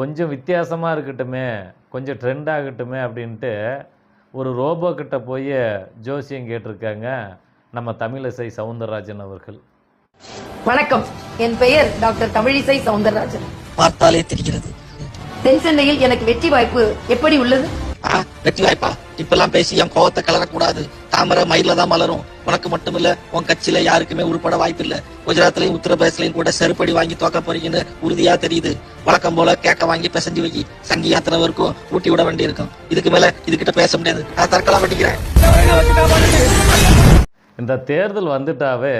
கொஞ்சம் வித்தியாசமாக இருக்கட்டுமே கொஞ்சம் ட்ரெண்ட் ஆகட்டுமே அப்படின்ட்டு ஒரு ரோபோ கிட்ட போய் ஜோசியம் கேட்டிருக்காங்க நம்ம தமிழிசை சவுந்தரராஜன் அவர்கள். வணக்கம். என் பெயர் டாக்டர் தமிழிசை சவுந்தரராஜன். பார்த்தாலே தெரிகிறது. தென் சென்னையில் எனக்கு வெற்றி வாய்ப்பு எப்படி உள்ளது? வெற்றி வாய்ப்பா? இப்பெல்லாம் பேசி என் கோவத்தை கலரக்கூடாது தாமரை மயில தான் மலரும். உனக்கு மட்டும் இல்ல உன் கட்சியில யாருக்குமே உருப்பட வாய்ப்பு இல்ல குஜராத்லயும் உத்தரப்பிரதேசலையும் கூட செருப்படி வாங்கி தோக்க போறீங்கன்னு உறுதியா தெரியுது. வழக்கம் போல கேட்க வாங்கி பிசைஞ்சு வைக்கி சங்கி யாத்திரை வரைக்கும் ஊட்டி விட வேண்டி இருக்கும் இதுக்கு மேல இதுகிட்ட பேச முடியாது. நான் தற்கொலை பண்ணிக்கிறேன். இந்த தேர்தல் வந்துட்டாவே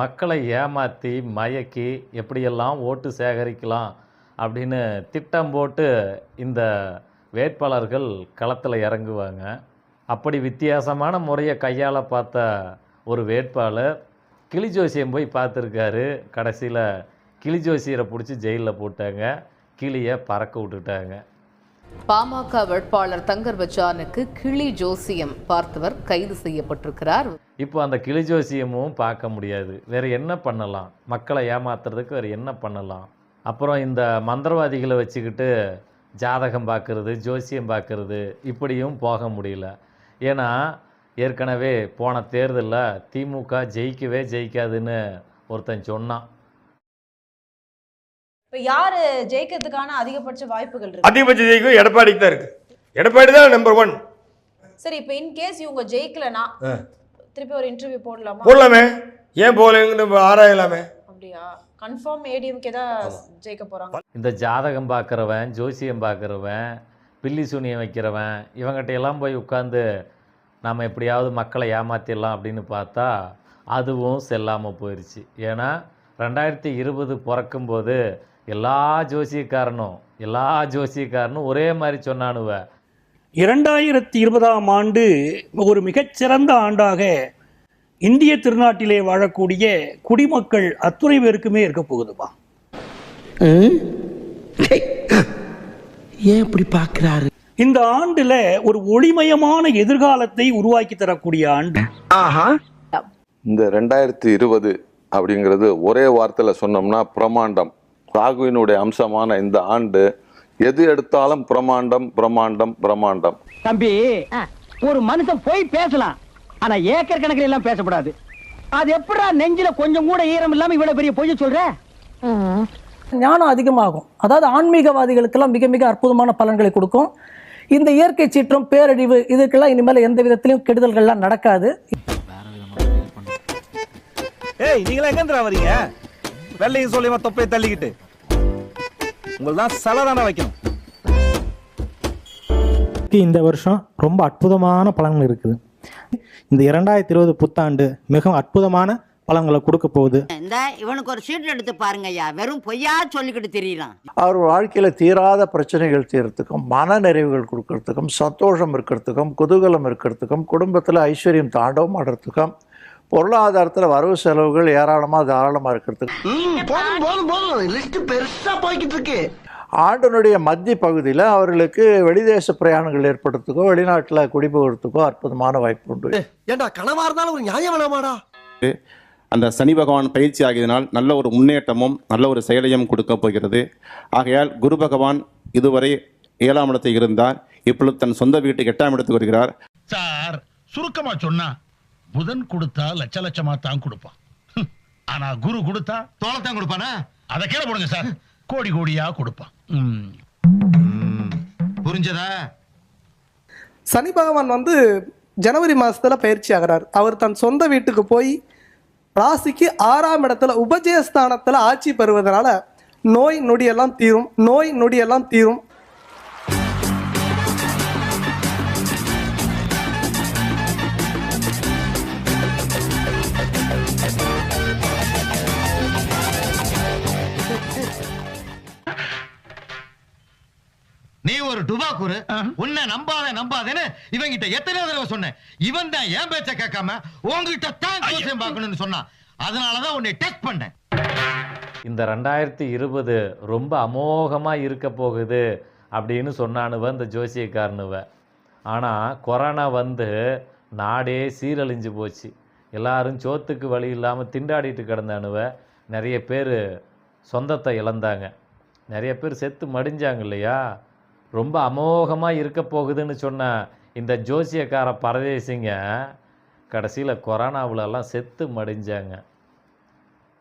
மக்களை ஏமாற்றி மயக்கி எப்படியெல்லாம் ஓட்டு சேகரிக்கலாம் அப்படின்னு திட்டம் போட்டு இந்த வேட்பாளர்கள் களத்தில் இறங்குவாங்க. அப்படி வித்தியாசமான முறையை கையாள பார்த்த ஒரு வேட்பாளர் கிளி ஜோசியம் போய் பார்த்துருக்காரு. கடைசியில் கிளி ஜோசியரை பிடிச்சி ஜெயிலில் போட்டாங்க. கிளியை பறக்க விட்டுட்டாங்க. பாமக வேட்பாளர் தங்கர் பச்சானுக்கு கிளி ஜோசியம் பார்த்தவர் கைது செய்யப்பட்டிருக்கிறார். இப்போ அந்த கிளி ஜோசியமும் பார்க்க முடியாது. வேறு என்ன பண்ணலாம்? மக்களை ஏமாத்துறதுக்கு வேறு என்ன பண்ணலாம்? அப்புறம் இந்த மந்திரவாதிகளை வச்சுக்கிட்டு ஜாதகம் பார்க்கறது ஜோசியம் பார்க்கறது இப்படியும் போக முடியல. ஏன்னா ஏற்கனவே போன தேர்தலில் திமுக ஜெயிக்கவே ஜெயிக்காதுன்னு ஒருத்தன் சொன்னான். இப்ப யாரு ஜெயிக்கிறதுக்கான அதிகபட்ச வாய்ப்புகள் இருக்கு? அதிகபட்ச ஜெயிக்கும் எடப்பாடிக்கு தான் இருக்கு. எடப்பாடி தான் நம்பர் ஒன் சரி இப்ப இன் கேஸ் இவங்க ஜெயிக்கலனா. திருப்பி ஒரு இன்டர்வியூ போடலாமா? போடலாமே. ஏன் போகலன்னு நம்ம ஆராயலாமே. அப்படியா? கன்ஃபார்ம் ஏடிஎம்கே தான் ஜெயிக்க போறாங்க. இந்த ஜாதகம் பார்க்குறவன் ஜோசியம் பார்க்குறவன் பில்லி சூனியம் வைக்கிறவன் இவங்ககிட்ட எல்லாம் போய் உட்காந்து நாம் எப்படியாவது மக்களை ஏமாத்திடலாம் அப்படின்னு பார்த்தா அதுவும் செல்லாமல் போயிடுச்சு ஏன்னா ரெண்டாயிரத்தி இருபது பிறக்கும்போது எல்லா ஜோசியக்காரனும் எல்லா ஜோசியக்காரனும் ஒரே மாதிரி சொன்னானுவ. இரண்டாயிரத்தி இருபதாம் ஆண்டு ஒரு மிகச்சிறந்த ஆண்டாக இந்திய திருநாட்டிலே வாழக்கூடிய குடிமக்கள் அத்துணை பேருக்குமே இருக்க போகுதுப்பா ஏன் இப்படி பாக்குறாரு இந்த ஆண்டுல ஒரு ஒளிமயமான எதிர்காலத்தை உருவாக்கி தரக்கூடிய ஆண்டு. இந்த ரெண்டாயிரத்தி இருபது அப்படிங்கிறது ஒரே வார்த்தையில் சொன்னோம்னா பிரமாண்டம் ராகுவினுடைய அம்சமான இந்த ஆண்டு எது எடுத்தாலும் பிரமாண்டம் பிரமாண்டம் பிரமாண்டம் தம்பி ஒரு மனுஷன் போய் பேசலாம். ஆனா ஏக்கர் கணக்கில் எல்லாம் பேசக்கூடாது அது எப்படா நெஞ்சில கொஞ்சம் கூட ஈரம் இல்லாம இவ்வளவு பெரிய பொய்ய சொல்ற? ஞானம் அதிகமாகும். அதாவது ஆன்மீகவாதிகளுக்கெல்லாம் மிக மிக அற்புதமான பலன்களை கொடுக்கும். இந்த இயற்கை சீற்றம் பேரழிவு இதுக்கெல்லாம் இனிமேல் எந்த விதத்திலையும் கெடுதல்கள்லாம் நடக்காது. ஏய் நீங்களா எங்க வரீங்க? வெள்ளையும் சொல்லியமா தொப்பையை தள்ளிக்கிட்டு? உங்களுக்கு தான் சலதான வைக்கணும். இந்த வருஷம் ரொம்ப அற்புதமான பலன்கள் இருக்குது. இந்த இரண்டாயிரத்தி இருபது புத்தாண்டு மிகவும் அற்புதமான பலன்களை கொடுக்க போகுது. இந்த இவனுக்கு ஒரு சீட் எடுத்து பாருங்க ஐயா வெறும் பொய்யா சொல்லிக்கிட்டு தெரியலாம் அவர் வாழ்க்கையில் தீராத பிரச்சனைகள் தீர்றதுக்கும் மன நிறைவுகள் கொடுக்கறதுக்கும் சந்தோஷம் இருக்கிறதுக்கும் குதூகலம் இருக்கிறதுக்கும் குடும்பத்தில் ஐஸ்வர்யம் தாண்டவம் ஆடுறதுக்கும் பொருளாதாரத்தில் வரவு செலவுகள் ஏராளமாக தாராளமாக இருக்கிறதுக்கும். போதும் போதும் போதும். லிஸ்ட் பெருசா போய்கிட்டு இருக்கு. ஆண்டினுடைய மத்திய பகுதியில் அவர்களுக்கு வெளிதேச பிரயாணங்கள் ஏற்படுறதுக்கோ வெளிநாட்டில் குடிபெயர்றதுக்கோ அற்புதமான வாய்ப்பு உண்டு. ஏண்டா கனவா இருந்தாலும் ஒரு நியாயம் வேணாமாடா? அந்த சனி பகவான் பயிற்சி ஆகியதனால் நல்ல ஒரு முன்னேற்றமும் நல்ல ஒரு செயலையும் கொடுக்க போகிறது. ஆகையால் குரு பகவான் இதுவரை ஏழாம் இடத்தில் இருந்தார். இப்பொழுது தன் சொந்த வீட்டுக்கு எட்டாம் இடத்துக்கு வருகிறார். சார் சுருக்கமா சொன்னா புதன் கொடுத்தா லட்ச லட்சமா தான் கொடுப்பான். ஆனா குரு கொடுத்தா தோளத்தான் கொடுப்பானா? அதை கீழே போடுங்க சார். கோடி கோடியா கொடுப்பான். புரிஞ்சதா? சனி பகவான் வந்து ஜனவரி மாதத்தில் பயிற்சி ஆகிறார். அவர் தன் சொந்த வீட்டுக்கு போய் ராசிக்கு ஆறாம் இடத்துல உபஜயஸ்தானத்தில் ஆட்சி பெறுவதனால நோய் நொடியெல்லாம் தீரும். நோய் நொடியெல்லாம் தீரும். நீ ஒரு டுபாக்குரு உன்னை நம்பாத நம்பாதேன்னு இவங்கிட்ட எத்தனை தடவை சொன்னேன். இவன் தான் என் பேச்ச கேட்காம உங்ககிட்ட தான் ஜோசியம் பார்க்கணும்னு சொன்னான். அதனாலதான் உன்னை டெஸ்ட் பண்ணேன். இந்த ரெண்டாயிரத்தி இருபது ரொம்ப அமோகமாக இருக்க போகுது அப்படின்னு சொன்னானுவ இந்த ஜோசியக்காரனுவ. ஆனால் கொரோனா வந்து நாடே சீரழிஞ்சு போச்சு. எல்லாரும் சோத்துக்கு வழி இல்லாமல் திண்டாடிட்டு கிடந்தானுவ. நிறைய பேர் சொந்தத்தை இழந்தாங்க. நிறைய பேர் செத்து மடிஞ்சாங்க இல்லையா? ரொம்ப அமோகமாக இருக்க போகுதுன்னு சொன்ன இந்த ஜோசியக்கார பரதேசிங்க கடைசியில் கொரோனாவிலலாம் செத்து மடிஞ்சாங்க.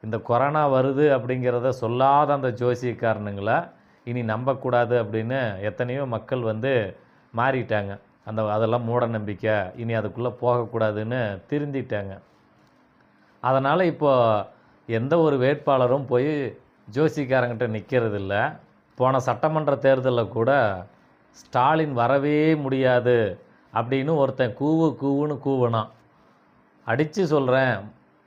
இந்த கொரோனா வருது அப்படிங்கிறத சொல்லாத அந்த ஜோசியக்காரனுங்களை இனி நம்பக்கூடாது அப்படின்னு எத்தனையோ மக்கள் வந்து மாறிட்டாங்க. அந்த அதெல்லாம் மூட நம்பிக்கை இனி அதுக்குள்ளே போகக்கூடாதுன்னு திருந்திட்டாங்க. அதனால் இப்போ எந்த ஒரு வேட்பாளரும் போய் ஜோசிக்காரங்கிட்ட நிற்கிறது போன சட்டமன்ற தேர்தலில் கூட ஸ்டாலின் வரவே முடியாது அப்படின்னு ஒருத்தன் கூவு கூவுன்னு கூவுனான். அடித்து சொல்கிறேன்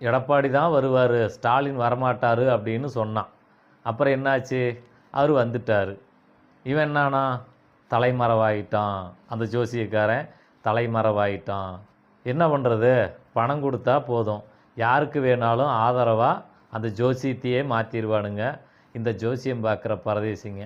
எடப்பாடி தான் வருவார் ஸ்டாலின் வரமாட்டார் அப்படின்னு சொன்னான். அப்புறம் என்னாச்சு? அவர் வந்துட்டார். இவன் என்னானா? தலைமறைவாயிட்டான். அந்த ஜோசியக்காரன் தலைமறைவாயிட்டான். என்ன பண்ணுறது பணம் கொடுத்தா போதும். யாருக்கு வேணாலும் ஆதரவாக அந்த ஜோசியத்தையே மாற்றிடுவானுங்க இந்த ஜோசியம் பார்க்குற பரதேசிங்க.